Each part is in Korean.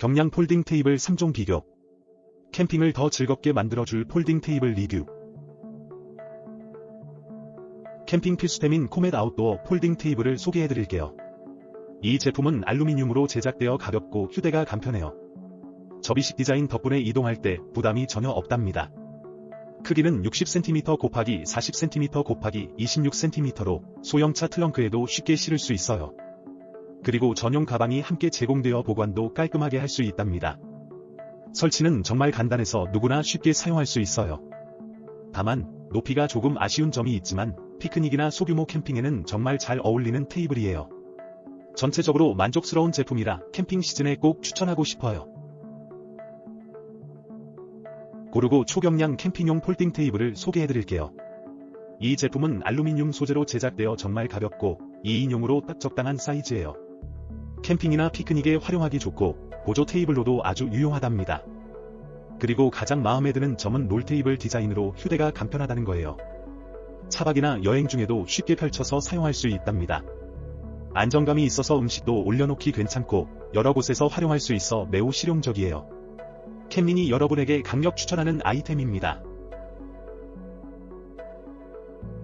경량 폴딩 테이블 3종 비교. 캠핑을 더 즐겁게 만들어줄 폴딩 테이블 리뷰. 캠핑 필수템인 코멧 아웃도어 폴딩 테이블을 소개해드릴게요. 이 제품은 알루미늄으로 제작되어 가볍고 휴대가 간편해요. 접이식 디자인 덕분에 이동할 때 부담이 전혀 없답니다. 크기는 60cm 곱하기 40cm 곱하기 26cm로 소형차 트렁크에도 쉽게 실을 수 있어요. 그리고 전용 가방이 함께 제공되어 보관도 깔끔하게 할 수 있답니다. 설치는 정말 간단해서 누구나 쉽게 사용할 수 있어요. 다만 높이가 조금 아쉬운 점이 있지만 피크닉이나 소규모 캠핑에는 정말 잘 어울리는 테이블이에요. 전체적으로 만족스러운 제품이라 캠핑 시즌에 꼭 추천하고 싶어요. 고르고 초경량 캠핑용 폴딩 테이블을 소개해드릴게요. 이 제품은 알루미늄 소재로 제작되어 정말 가볍고 2인용으로 딱 적당한 사이즈예요. 캠핑이나 피크닉에 활용하기 좋고 보조 테이블로도 아주 유용하답니다. 그리고 가장 마음에 드는 점은 롤테이블 디자인으로 휴대가 간편하다는 거예요. 차박이나 여행 중에도 쉽게 펼쳐서 사용할 수 있답니다. 안정감이 있어서 음식도 올려놓기 괜찮고 여러 곳에서 활용할 수 있어 매우 실용적이에요. 캠린이 여러분에게 강력 추천하는 아이템입니다.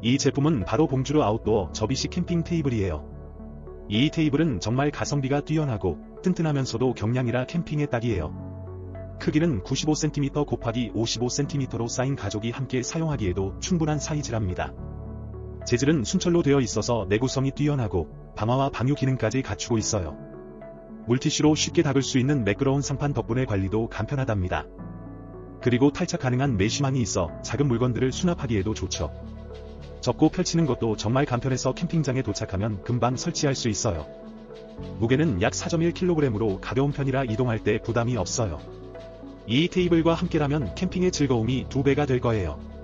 이 제품은 바로 봉주르 아웃도어 접이식 캠핑 테이블이에요. 이 테이블은 정말 가성비가 뛰어나고 튼튼하면서도 경량이라 캠핑에 딱이에요. 크기는 95cm 곱하기 55cm로 쌓인 가족이 함께 사용하기에도 충분한 사이즈랍니다. 재질은 순철로 되어 있어서 내구성이 뛰어나고 방화와 방유 기능까지 갖추고 있어요. 물티슈로 쉽게 닦을 수 있는 매끄러운 상판 덕분에 관리도 간편하답니다. 그리고 탈착 가능한 메쉬망이 있어 작은 물건들을 수납하기에도 좋죠. 접고 펼치는 것도 정말 간편해서 캠핑장에 도착하면 금방 설치할 수 있어요. 무게는 약 4.1kg으로 가벼운 편이라 이동할 때 부담이 없어요. 이 테이블과 함께라면 캠핑의 즐거움이 두 배가 될 거예요.